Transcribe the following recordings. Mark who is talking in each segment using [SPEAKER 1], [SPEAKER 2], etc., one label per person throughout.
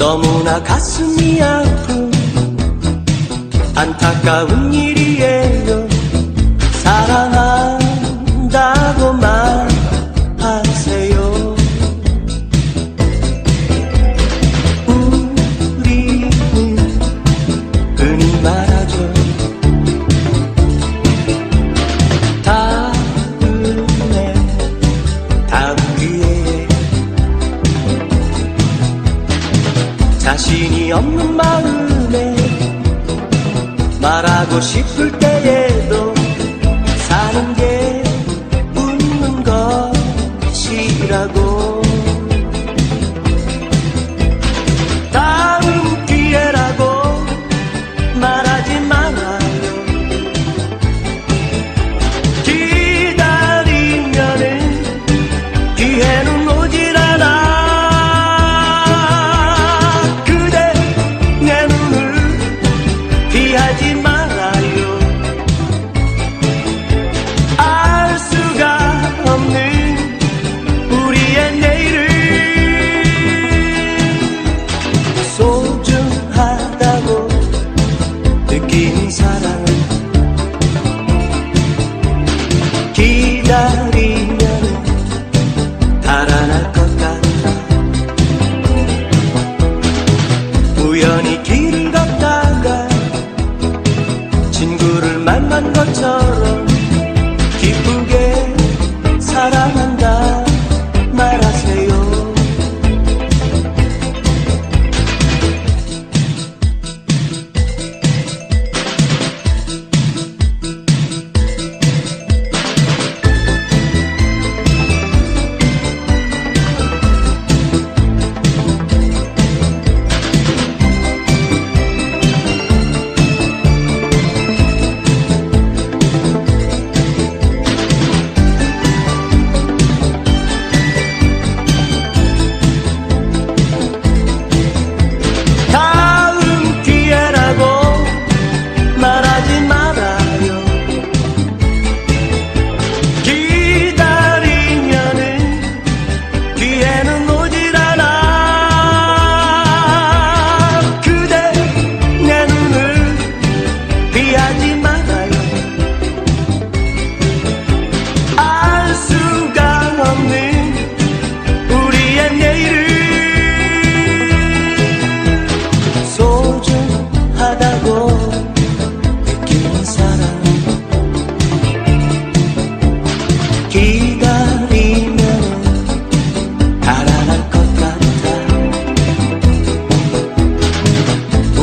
[SPEAKER 1] 너무나 가슴이 아픈 안타까운 일이에요. 사랑하 말하고 싶을 때에도 사는 게 웃는 것이라고. dari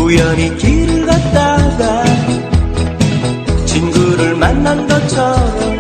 [SPEAKER 1] 우연히 길을 걷다가 친구를 만난 것처럼